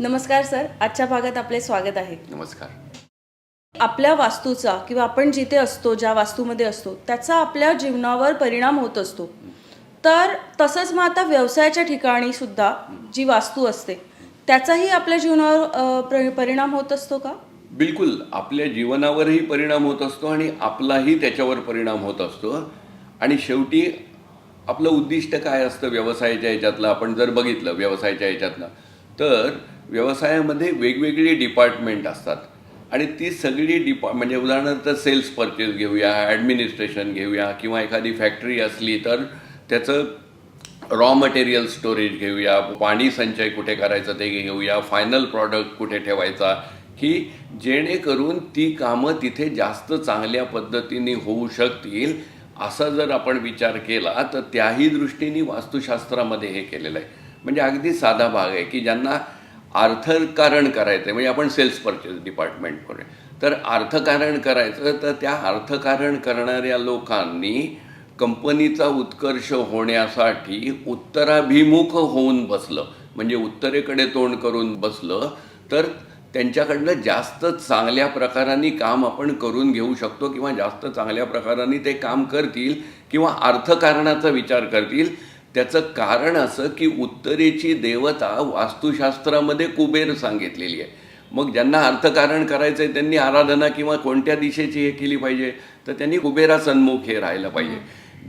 नमस्कार सर. आजच्या भागात आपले स्वागत आहे. नमस्कार. आपल्या वास्तूचा किंवा आपण जिथे असतो ज्या वास्तूमध्ये असतो त्याचा आपल्या जीवनावर परिणाम होत असतो. तर तसंच मग आता व्यवसायाच्या ठिकाणी सुद्धा जी वास्तू असते त्याचाही आपल्या जीवनावर परिणाम होत असतो का? बिलकुल. आपल्या जीवनावरही परिणाम होत असतो आणि आपलाही त्याच्यावर परिणाम होत असतो. आणि शेवटी आपलं उद्दिष्ट काय असतं व्यवसायाच्या ह्याच्यातलं? आपण जर बघितलं व्यवसायाच्या ह्याच्यातलं तर व्यवसायामध्ये वेगवेगळी डिपार्टमेंट असतात. आणि ती सगळी डिपा म्हणजे उदाहरणार्थ सेल्स परचेस घेऊया ॲडमिनिस्ट्रेशन घेऊया किंवा एखादी फॅक्टरी असली तर त्याचं रॉ मटेरियल स्टोरेज घेऊया पाणी संचय कुठे करायचं ते घेऊया फायनल प्रॉडक्ट कुठे ठेवायचा की जेणेकरून ती कामं तिथे जास्त चांगल्या पद्धतीने होऊ शकतील असा जर आपण विचार केला तर त्याही दृष्टीने वास्तुशास्त्रामध्ये हे केलेलं आहे. म्हणजे अगदी साधा भाग आहे की ज्यांना अर्थकारण करायचं आहे म्हणजे आपण सेल्स परचेस डिपार्टमेंट करूया तर अर्थकारण करायचं तर त्या अर्थकारण करणाऱ्या लोकांनी कंपनीचा उत्कर्ष होण्यासाठी उत्तराभिमुख होऊन बसलं. म्हणजे उत्तरेकडे तोंड करून बसलं तर त्यांच्याकडनं जास्त चांगल्या प्रकाराने काम आपण करून घेऊ शकतो किंवा जास्त चांगल्या प्रकाराने ते काम करतील किंवा अर्थकारणाचा विचार करतील. त्याचं कारण असं की उत्तरेची देवता वास्तुशास्त्रामध्ये कुबेर सांगितलेली आहे. मग ज्यांना अर्थकारण करायचं आहे त्यांनी आराधना किंवा कोणत्या दिशेची हे केली पाहिजे? तर त्यांनी कुबेरासन्मुख हे राहिलं पाहिजे.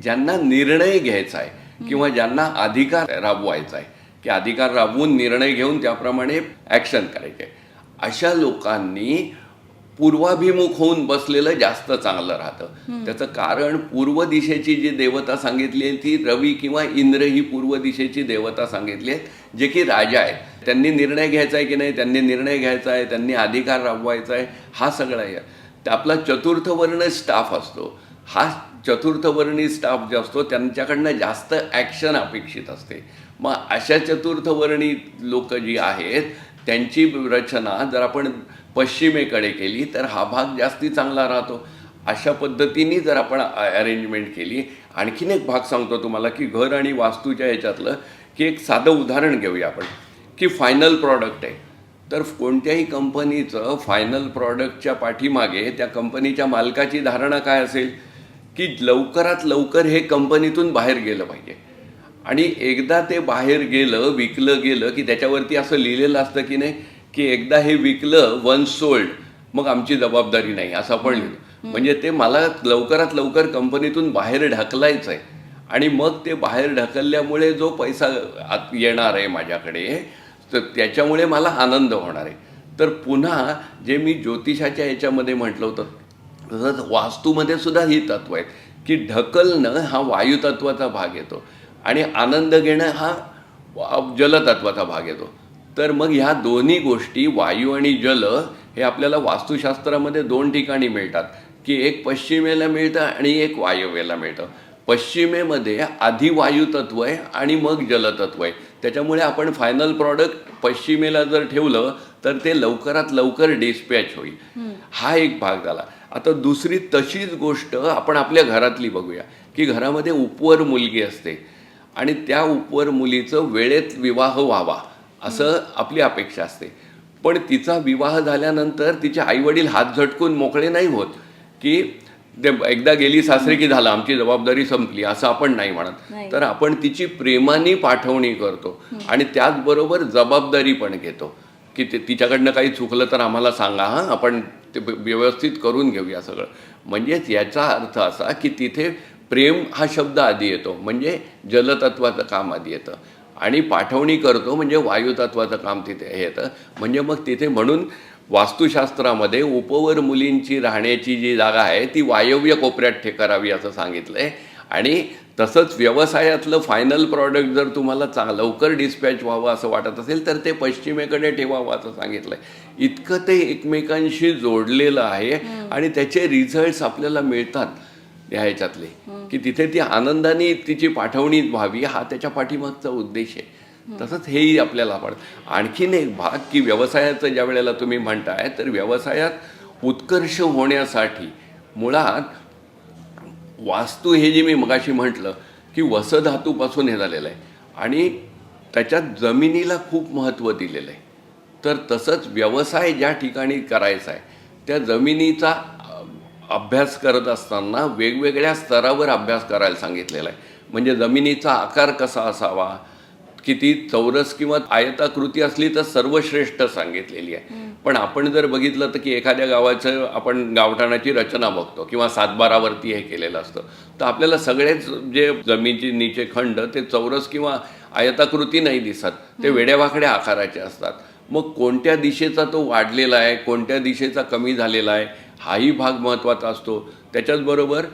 ज्यांना निर्णय घ्यायचा आहे किंवा ज्यांना अधिकार राबवायचा आहे की अधिकार राबवून निर्णय घेऊन त्याप्रमाणे ॲक्शन करायचे. अशा लोकांनी पूर्वाभिमुख होऊन बसलेलं जास्त चांगलं राहतं. त्याचं कारण पूर्व दिशेची जी देवता सांगितली आहे ती रवी किंवा इंद्र ही पूर्व दिशेची देवता सांगितली आहे जे की राजा आहेत. त्यांनी निर्णय घ्यायचा आहे की नाही? त्यांनी निर्णय घ्यायचा आहे त्यांनी अधिकार राबवायचा आहे हा सगळा आहे आपला चतुर्थ वर्ण स्टाफ असतो. हा चतुर्थ वर्णी स्टाफ जो असतो त्यांच्याकडनं जास्त ॲक्शन अपेक्षित असते. मग अशा चतुर्थ वर्णी लोक जी आहेत त्यांची रचना जर आपण पश्चिमेकडे केली तर हा भाग जास्ती चांगला राहतो. अशा पद्धतीने जर आपण अरेंजमेंट केली आणखीन एक भाग सांगतो तुम्हाला की घर आणि वास्तूच्या ह्याच्यातलं की एक साधं उदाहरण घेऊया आपण की फायनल प्रॉडक्ट आहे. तर कोणत्याही कंपनीचं फायनल प्रॉडक्टच्या पाठीमागे त्या कंपनीच्या मालकाची धारणा काय असेल? की लवकरात लवकर हे कंपनीतून बाहेर गेलं पाहिजे. आणि एकदा ते बाहेर गेलं विकलं गेलं की त्याच्यावरती असं लिहिलेलं असतं की नाही की एकदा हे विकलं वन सोल्ड मग आमची जबाबदारी नाही असं आपण लिहिलं. म्हणजे ते मला लवकरात लवकर कंपनीतून बाहेर ढकलायचं आहे आणि मग ते बाहेर ढकलल्यामुळे जो पैसा आत येणार आहे माझ्याकडे तर त्याच्यामुळे मला आनंद होणार आहे. तर पुन्हा जे मी ज्योतिषाच्या याच्यामध्ये म्हटलं होतं तसंच वास्तूमध्ये सुद्धा ही तत्व आहेत की ढकलणं हा वायुतत्वाचा भाग येतो. आणि आनंद घेणं हा जलतत्वाचा भाग येतो. तर मग ह्या दोन्ही गोष्टी वायू आणि जल हे आपल्याला वास्तुशास्त्रामध्ये दोन ठिकाणी मिळतात. की एक पश्चिमेला मिळतं आणि एक वायव्येला मिळतं. पश्चिमेमध्ये आधी वायुतत्व आहे आणि मग जलतत्व आहे. त्याच्यामुळे आपण फायनल प्रॉडक्ट पश्चिमेला जर ठेवलं तर ते लवकरात लवकर डिस्पॅच होईल. हा एक भाग झाला. आता दुसरी तशीच गोष्ट आपण आपल्या घरातली बघूया. की घरामध्ये उपवर मुलगी असते. आणि त्या उपवर मुलीचं वेळेत विवाह व्हावा. असं आपली अपेक्षा असते. पण तिचा विवाह झाल्यानंतर तिचे आईवडील हात झटकून मोकळे नाही होत की ते एकदा गेली सासरे की झालं आमची जबाबदारी संपली असं आपण नाही म्हणत. तर आपण तिची प्रेमाने पाठवणी करतो आणि त्याचबरोबर जबाबदारी पण घेतो की ते तिच्याकडनं काही चुकलं तर आम्हाला सांगा हां आपण ते व्यवस्थित करून घेऊया सगळं. म्हणजेच याचा अर्थ असा की तिथे प्रेम हा शब्द आधी येतो म्हणजे जलतत्वाचं काम आधी येतं. आणि पाठवणी करतो म्हणजे वायुतत्वाचं काम तिथे येतं. म्हणजे मग तिथे म्हणून वास्तुशास्त्रामध्ये उपवर मुलींची राहण्याची जी जागा आहे ती वायव्य कोपऱ्यात ठे करावी असं सांगितलं आहे आणि तसंच व्यवसायातलं फायनल प्रॉडक्ट जर तुम्हाला चांग लवकर डिस्पॅच व्हावं असं वाटत असेल तर ते पश्चिमेकडे ठेवावं असं सांगितलं आहे इतकं ते एकमेकांशी जोडलेलं आहे आणि त्याचे रिझल्ट्स आपल्याला मिळतात. ह्याच्यातले. की तिथे ती आनंदाने तिची पाठवणी व्हावी हा त्याच्या पाठीमागचा उद्देश आहे. तसंच हेही आपल्याला आवडतं. आणखीन एक भाग की व्यवसायाचं ज्या वेळेला तुम्ही म्हणताय तर व्यवसायात उत्कर्ष होण्यासाठी मुळात वास्तू हे जे मी मगाशी म्हटलं की वसधातूपासून हे झालेलं आहे. आणि त्याच्यात जमिनीला खूप महत्त्व दिलेलं आहे. तर तसंच व्यवसाय ज्या ठिकाणी करायचा आहे त्या जमिनीचा अभ्यास करत असताना वेगवेगळ्या स्तरावर अभ्यास करायला सांगितलेला आहे. म्हणजे जमिनीचा आकार कसा असावा? किती चौरस किंवा आयताकृती असली तर सर्वश्रेष्ठ सांगितलेली आहे. पण आपण जर बघितलं तर की एखाद्या गावाचं आपण गावठाणाची रचना बघतो किंवा सातबारावरती हे केलेलं असतं. तर आपल्याला सगळेच जे जमिनीचे नीचे खंड ते चौरस किंवा आयताकृती नाही दिसत. ते वेड्यावाकड्या आकाराचे असतात. मग कोणत्या दिशेचा तो वाढलेला आहे? कोणत्या दिशेचा कमी झालेला आहे? हाही भाग महत्त्वाचा असतो. त्याच्याचबरोबर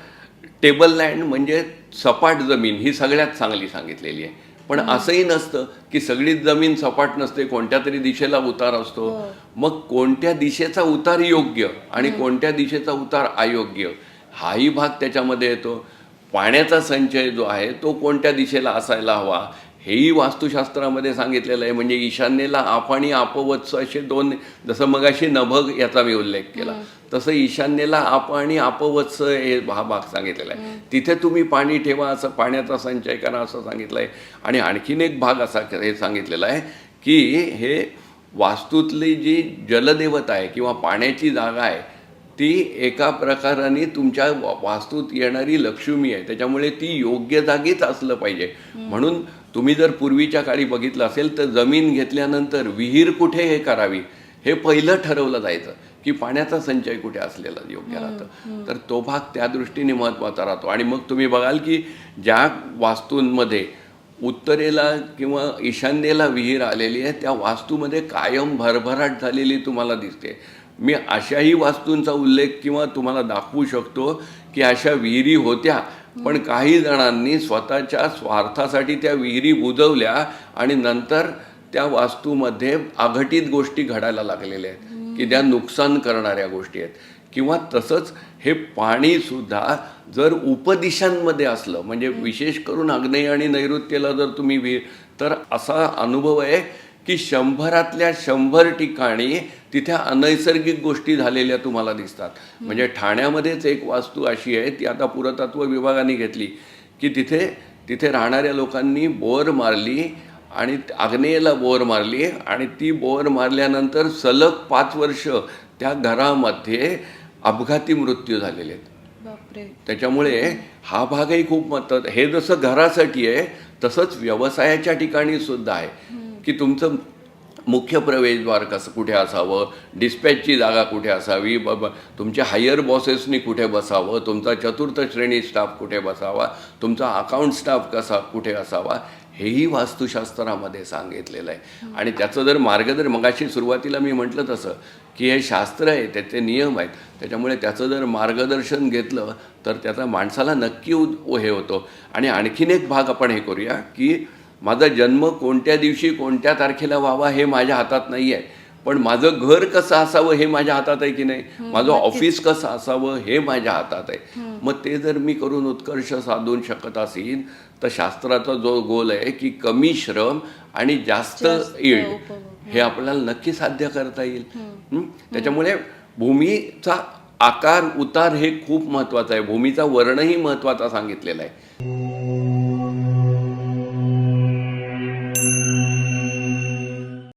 टेबल लँड म्हणजे सपाट जमीन ही सगळ्यात चांगली सांगितलेली आहे. पण असंही नसतं की सगळीच जमीन सपाट नसते कोणत्या तरी दिशेला उतार असतो. मग कोणत्या दिशेचा उतार योग्य आणि कोणत्या दिशेचा उतार अयोग्य हाही भाग त्याच्यामध्ये येतो. पाण्याचा संचय जो आहे तो कोणत्या दिशेला असायला हवा हेही वास्तुशास्त्रामध्ये सांगितलेलं आहे म्हणजे ईशान्येला आप आणि अपवत्स असे दोन जसं मगाशी नभग याचा मी उल्लेख केला तसं ईशान्येला आप आणि अपवत्स हे हा भाग सांगितलेला आहे. तिथे तुम्ही पाणी ठेवा असं पाण्याचा संचय करा असं सांगितलं आहे आणि आणखीन एक भाग असा हे सांगितलेला आहे की हे वास्तूतली जी जलदेवता आहे किंवा पाण्याची जागा आहे ती एका प्रकाराने तुमच्या वास्तूत येणारी लक्ष्मी आहे. त्याच्यामुळे ती योग्य जागीच असलं पाहिजे. म्हणून तुम्ही जर पूर्वीच्या काळी बघितलं असेल तर जमीन घेतल्यानंतर विहीर कुठे हे करावी? हे पहिलं ठरवलं जायचं की पाण्याचा संचय कुठे असलेला योग्य राहतं. तर तो भाग त्या दृष्टीने महत्त्वाचा राहतो. आणि मग तुम्ही बघाल की ज्या वास्तूंमध्ये उत्तरेला किंवा ईशान्येला विहीर आलेली आहे त्या वास्तूमध्ये कायम भरभराट झालेली तुम्हाला दिसते. मी अशाही वास्तूंचा उल्लेख किंवा तुम्हाला दाखवू शकतो की अशा विहिरी होत्या. पण काही जणांनी स्वतःच्या स्वार्थासाठी त्या विहिरी बुजवल्या आणि नंतर त्या वास्तूमध्ये अघटित गोष्टी घडायला लागलेल्या आहेत की त्या नुकसान करणाऱ्या गोष्टी आहेत. किंवा तसंच हे पाणी सुद्धा जर उपदिशांमध्ये असलं म्हणजे विशेष करून आग्नेय आणि नैऋत्येला जर तुम्ही विहीर तर असा अनुभव आहे की शंभरातल्या शंभर ठिकाणी तिथे अनैसर्गिक गोष्टी झालेल्या तुम्हाला दिसतात. म्हणजे ठाण्यामध्येच एक वास्तू अशी आहे ती आता पुरातत्व विभागाने घेतली की तिथे तिथे राहणाऱ्या लोकांनी बोर मारली आणि आग्नेयला बोर मारली आणि ती बोर मारल्यानंतर सलग पाच वर्ष त्या घरामध्ये अपघाती मृत्यू झालेले आहेत. त्याच्यामुळे हा भागही खूप महत्त्वाचा हे जसं घरासाठी आहे तसंच व्यवसायाच्या ठिकाणी सुद्धा आहे की तुमचं मुख्य प्रवेशद्वार कसं कुठे असावं? डिस्पॅचची जागा कुठे असावी? बाबा तुमच्या हायर बॉसेसनी कुठे बसावं? तुमचा चतुर्थ श्रेणी स्टाफ कुठे बसावा? तुमचा अकाउंट स्टाफ कसा कुठे असावा? हेही वास्तुशास्त्रामध्ये सांगितलेलं आहे. आणि त्याचं जर मार्गदर्शन मगाशी सुरुवातीला मी म्हटलं तसं की हे शास्त्र आहे त्याचे नियम आहेत त्याच्यामुळे त्याचं जर मार्गदर्शन घेतलं तर त्याचा माणसाला नक्की उद- हे होतो. आणि आणखीन एक भाग आपण हे करूया की माझा जन्म कोणत्या दिवशी कोणत्या तारखेला व्हावा हे माझ्या हातात नाही आहे पण माझं घर कसं असावं हे माझ्या हातात आहे की नाही? माझं ऑफिस कसं असावं हे माझ्या हातात आहे. मग ते जर मी करून उत्कर्ष साधून शकत असेल तर शास्त्राचा जो गोल आहे की कमी श्रम आणि जास्त यील्ड हे आपल्याला नक्की साध्य करता येईल? त्याच्यामुळे भूमीचा आकार उतार हे खूप महत्वाचं आहे. भूमीचा वर्णही महत्त्वाचा सांगितलेला आहे.